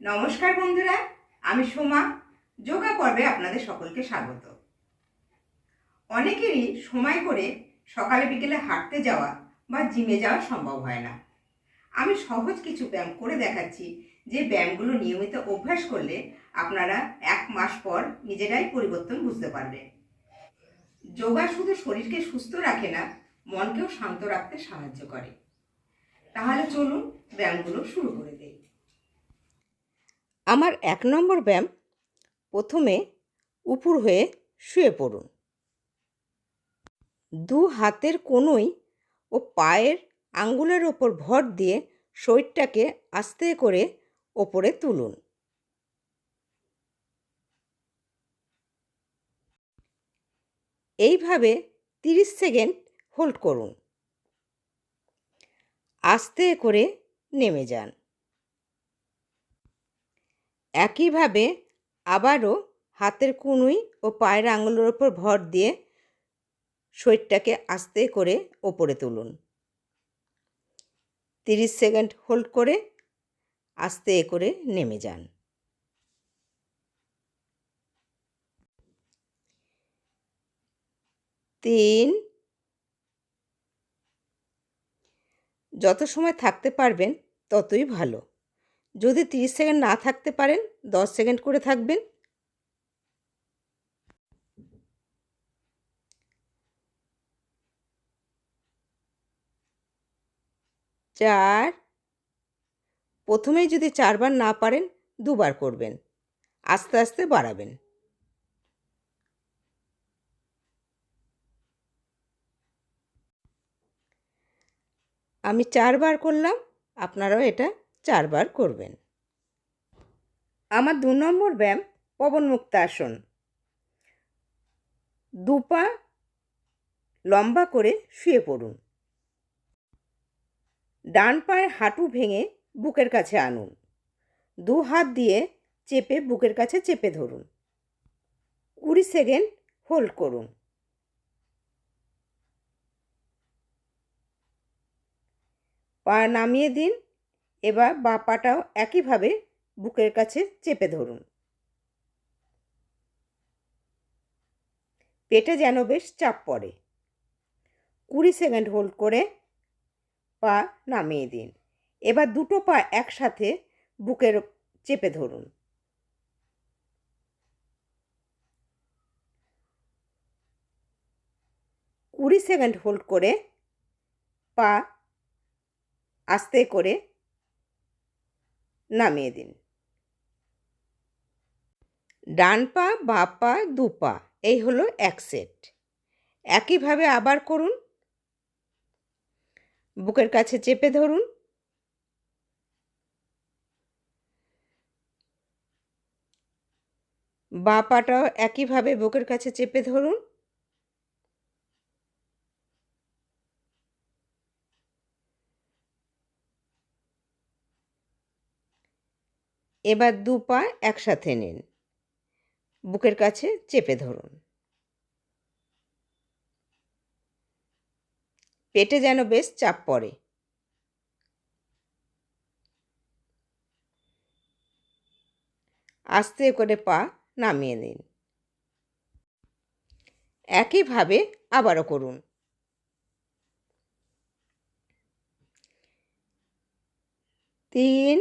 নমস্কার বন্ধুরা, আমি সোমা। যোগা পর্বে আপনাদের সকলকে স্বাগত। অনেকেরই সময় করে সকালে বিকেলে হাঁটতে যাওয়া বা জিমে যাওয়া সম্ভব হয় না। আমি সহজ কিছু ব্যায়াম করে দেখাচ্ছি, যে ব্যায়ামগুলো নিয়মিত অভ্যাস করলে আপনারা এক মাস পর নিজেরাই পরিবর্তন বুঝতে পারবেন। যোগা শুধু শরীরকে সুস্থ রাখে না, মনকেও শান্ত রাখতে সাহায্য করে। তাহলে চলুন ব্যায়ামগুলো শুরু করে দেই। আমার এক নম্বর ব্যায়াম প্রথমে উপুর হয়ে শুয়ে পড়ুন। দু হাতের কোনোই ও পায়ের আঙ্গুলের ওপর ভর দিয়ে শরীরটাকে আস্তে করে ওপরে তুলুন। এইভাবে তিরিশ সেকেন্ড হোল্ড করুন। আস্তে করে নেমে যান। একইভাবে আবারও হাতের কুনুই ও পায়ের আঙুলের ওপর ভর দিয়ে শরীরটাকে আস্তে করে ওপরে তুলুন। তিরিশ সেকেন্ড হোল্ড করে আস্তে করে নেমে যান। তিন যত সময় থাকতে পারবেন ততই ভালো। যদি তিরিশ সেকেন্ড না থাকতে পারেন, দশ সেকেন্ড করে থাকবেন। চার। প্রথমেই যদি চারবার না পারেন, দুবার করবেন। আস্তে আস্তে বাড়াবেন। আমি চারবার করলাম, আপনারাও এটা চারবার করবেন। আমার দু নম্বর ব্যায়াম পবন মুক্তাসন দুপা লম্বা করে শুয়ে পড়ুন। ডান পায়ের হাঁটু ভেঙে বুকের কাছে আনুন। দু হাত দিয়ে চেপে বুকের কাছে চেপে ধরুন। কুড়ি সেকেন্ড হোল্ড করুন। পা নামিয়ে দিন। এবার বা পাটাও একইভাবে বুকের কাছে চেপে ধরুন। পেটে যেন বেশ চাপ পড়ে। কুড়ি সেকেন্ড হোল্ড করে পা নামিয়ে দিন। এবার দুটো পা একসাথে বুকের চেপে ধরুন। কুড়ি সেকেন্ড হোল্ড করে পা আস্তে করে নামিয়ে দিন। ডান পা, বা পা, দু পা, এই হলো এক সেট। একইভাবে আবার করুন। বুকের কাছে চেপে ধরুন। বা পাটাও একইভাবে বুকের কাছে চেপে ধরুন। এবার দু পা একসাথে নিন। বুকের কাছে চেপে ধরুন। পেটে যেন বেশ চাপ পড়ে। আস্তে করে পা নামিয়ে নিন। একইভাবে আবারও করুন। তিন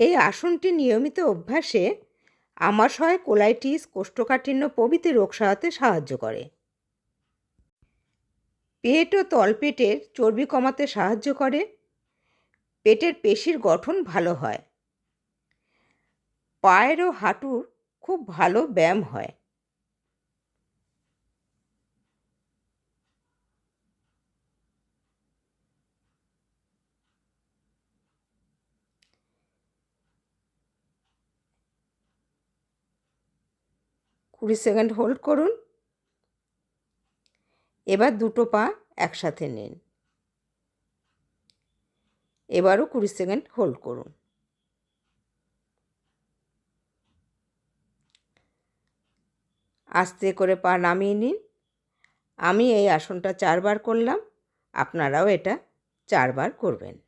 এই আসনটি নিয়মিত অভ্যাসে আমাশয় কোলাইটিস, কোষ্ঠকাঠিন্য প্রভৃতি রোগ সারাতে সাহায্য করে। পেট ও তলপেটের চর্বি কমাতে সাহায্য করে। পেটের পেশির গঠন ভালো হয়। পায়ের ও হাঁটুর খুব ভালো ব্যায়াম হয়। কুড়ি সেকেন্ড হোল্ড করুন। এবার দুটো পা একসাথে নিন। এবারও কুড়ি সেকেন্ড হোল্ড করুন। আস্তে করে পা নামিয়ে নিন। আমি এই আসনটা চারবার করলাম। আপনারাও এটা চারবার করবেন।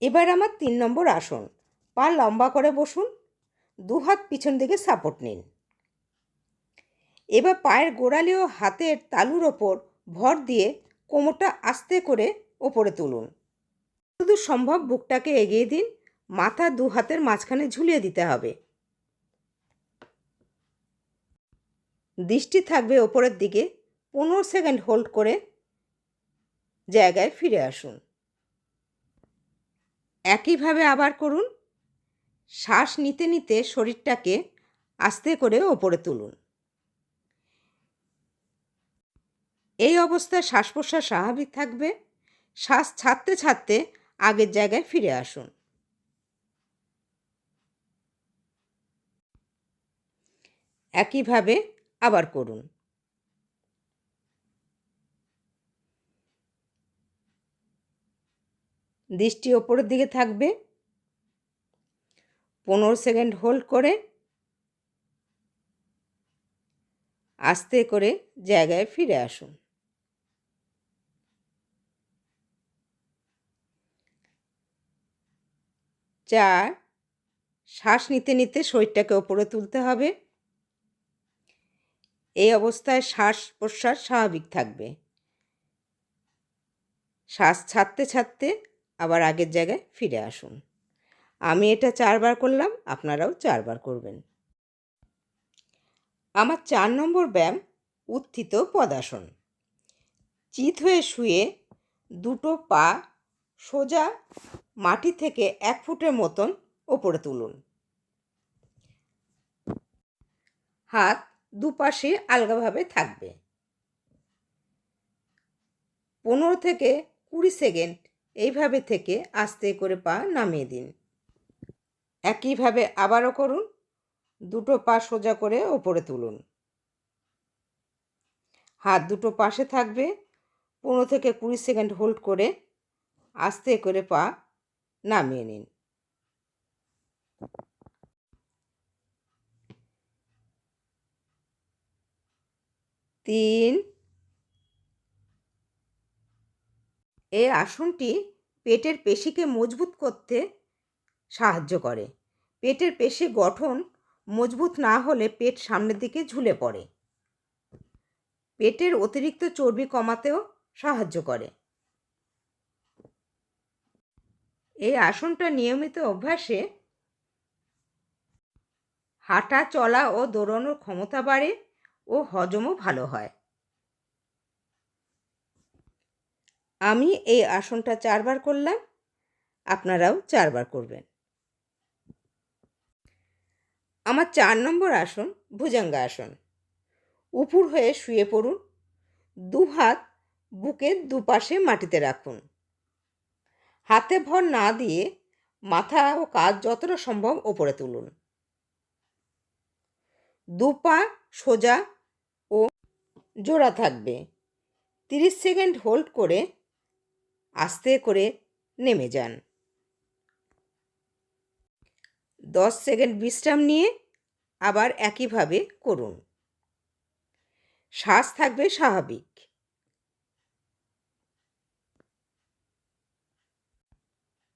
এবার আমার তিন নম্বর আসন। পা লম্বা করে বসুন। দু হাত পিছন দিকে সাপোর্ট নিন। এবার পায়ের গোড়ালি ও হাতের তালুর ওপর ভর দিয়ে কোমরটা আস্তে করে ওপরে তুলুন। শুধু সম্ভব বুকটাকে এগিয়ে দিন, মাথা দু হাতের মাঝখানে ঝুলিয়ে দিতে হবে। দৃষ্টি থাকবে ওপরের দিকে, পনেরো সেকেন্ড হোল্ড করে জায়গায় ফিরে আসুন। একইভাবে আবার করুন শ্বাস নিতে নিতে শরীরটাকে আস্তে করে ওপরে তুলুন। এই অবস্থায় শ্বাস প্রশ্বাস স্বাভাবিক থাকবে। শ্বাস ছাড়তে ছাড়তে আগের জায়গায় ফিরে আসুন। একইভাবে আবার করুন। দৃষ্টি ওপরের দিকে থাকবে। পনেরো সেকেন্ড হোল্ড করে আস্তে করে জায়গায় ফিরে আসুন। চার, শ্বাস নিতে নিতে শরীরটাকে ওপরে তুলতে হবে। এই অবস্থায় শ্বাস প্রশ্বাস স্বাভাবিক থাকবে। শ্বাস ছাড়তে ছাড়তে আবার আগের জায়গায় ফিরে আসুন। আমি এটা চারবার করলাম, আপনারাও চারবার করবেন। আমার চার নম্বর ব্যায়াম উত্থিত পদাসন। চিত হয়ে শুয়ে দুটো পা সোজা মাটি থেকে এক ফুটের মতন ওপরে তুলুন। হাত দুপাশে আলগাভাবে থাকবে। পনেরো থেকে কুড়ি সেকেন্ড এইভাবে থেকে আস্তে করে পা নামিয়ে দিন। একইভাবে আবারও করুন। দুটো পা সোজা করে ওপরে তুলুন। হাত দুটো পাশে থাকবে। পনেরো থেকে কুড়ি সেকেন্ড হোল্ড করে আস্তে করে পা নামিয়ে নিন। তিন। এই আসনটি পেটের পেশিকে মজবুত করতে সাহায্য করে। পেটের পেশি গঠন মজবুত না হলে পেট সামনের দিকে ঝুলে পড়ে। পেটের অতিরিক্ত চর্বি কমাতেও সাহায্য করে। এই আসনটা নিয়মিত অভ্যাসে হাঁটা চলা ও দৌড়ানোর ক্ষমতা বাড়ে ও হজমও ভালো হয়। আমি এই আসনটা চারবার করলাম, আপনারাও চারবার করবেন। আমার চার নম্বর আসন ভুজঙ্গা আসন। উপুর হয়ে শুয়ে পড়ুন দু হাত বুকের দুপাশে মাটিতে রাখুন। হাতে ভর না দিয়ে মাথা ও কাজ যতটা সম্ভব ওপরে তুলুন। দু পা সোজা ও জোড়া থাকবে। তিরিশ সেকেন্ড হোল্ড করে আস্তে করে নেমে যান। দশ সেকেন্ড বিশ্রাম নিয়ে আবার একইভাবে করুন। শ্বাস থাকবে স্বাভাবিক।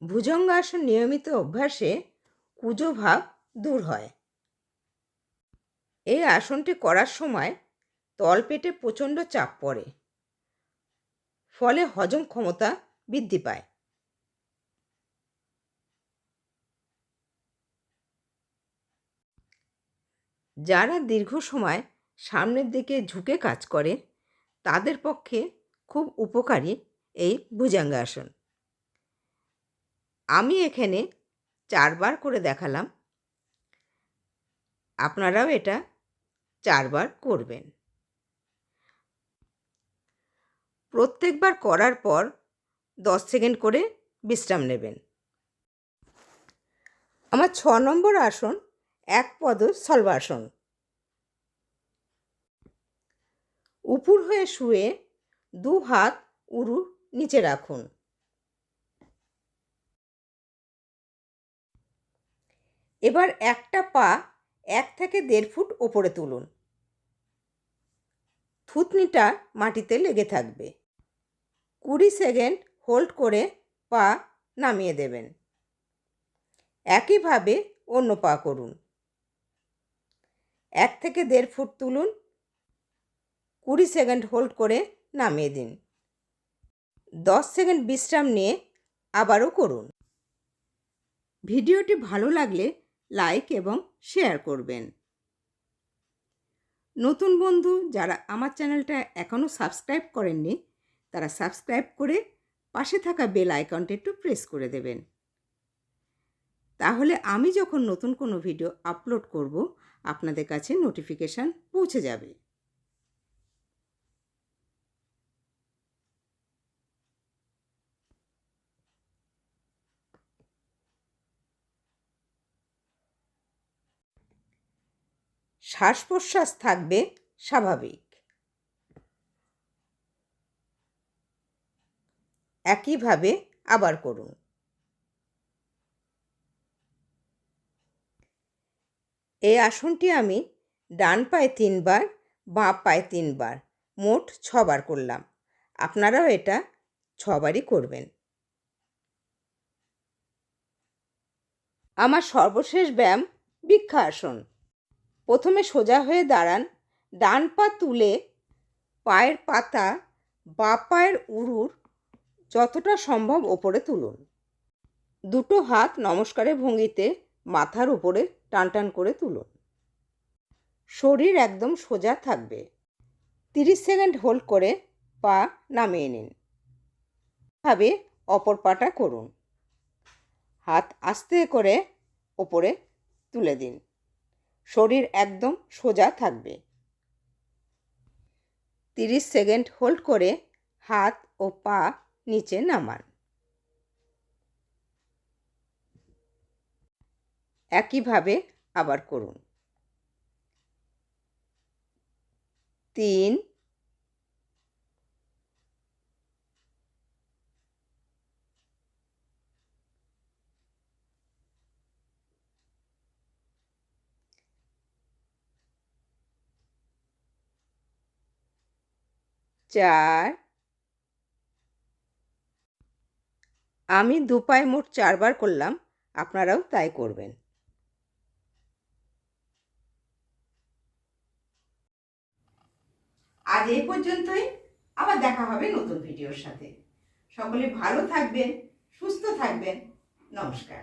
ভুজঙ্গাসন নিয়মিত অভ্যাসে কুজো ভাব দূর হয়। এই আসনটি করার সময় তলপেটে প্রচণ্ড চাপ পড়ে। ফলে হজম ক্ষমতা বৃদ্ধি পায়। যারা দীর্ঘ সময় সামনের দিকে ঝুঁকে কাজ করে, তাদের পক্ষে খুব উপকারী এই ভুজঙ্গাসন আমি এখানে চারবার করে দেখালাম। আপনারাও এটা চারবার করবেন। প্রত্যেকবার করার পর দশ সেকেন্ড করে বিশ্রাম নেবেন। আমার ছ নম্বর আসন এক পদ সলবাসন উপুর হয়ে শুয়ে দু হাত উরু নিচে রাখুন। এবার একটা পা এক থেকে দেড় ফুট ওপরে তুলুন। থুতনিটা মাটিতে লেগে থাকবে। কুড়ি সেকেন্ড হোল্ড করে পা নামিয়ে দেবেন। একইভাবে অন্য পা করুন। এক থেকে দেড় ফুট তুলুন। কুড়ি সেকেন্ড হোল্ড করে নামিয়ে দিন। দশ সেকেন্ড বিশ্রাম নিয়ে আবারও করুন। ভিডিওটি ভালো লাগলে লাইক এবং শেয়ার করবেন। নতুন বন্ধু যারা আমার চ্যানেলটা এখনও সাবস্ক্রাইব করেননি, তারা সাবস্ক্রাইব করে পাশে থাকা বেল আইকনটা একটু প্রেস করে দেবেন। তাহলে আমি যখন নতুন কোনো ভিডিও আপলোড করব, আপনাদের কাছে নোটিফিকেশান পৌঁছে যাবে। শ্বাস প্রশ্বাস থাকবে স্বাভাবিক। একইভাবে আবার করুন। এই আসনটি আমি ডান পায়ে তিনবার, বাঁ পায়ে তিনবার, মোট ছবার করলাম। আপনারাও এটা ছবারই করবেন। আমার সর্বশেষ ব্যায়াম বৃক্ষা আসন। প্রথমে সোজা হয়ে দাঁড়ান, ডান পা তুলে পায়ের পাতা বা পায়ের উরুর যতটা সম্ভব ওপরে তুলুন। দুটো হাত নমস্কারের ভঙ্গিতে মাথার উপরে টান টান করে তুলুন শরীর একদম সোজা থাকবে। তিরিশ সেকেন্ড হোল্ড করে পা নামিয়ে নিন। ভাবে অপর পাটা করুন। হাত আস্তে করে ওপরে তুলে দিন। শরীর একদম সোজা থাকবে। তিরিশ সেকেন্ড হোল্ড করে হাত ও পা নিচে নামান। একইভাবে আবার করুন। তিন। চার। আমি দু পায়ে মোট চারবার করলাম আপনারাও তাই করবেন। আজ এই পর্যন্তই। আবার দেখা হবে নতুন ভিডিওর সাথে। সকলে ভালো থাকবেন, সুস্থ থাকবেন। নমস্কার।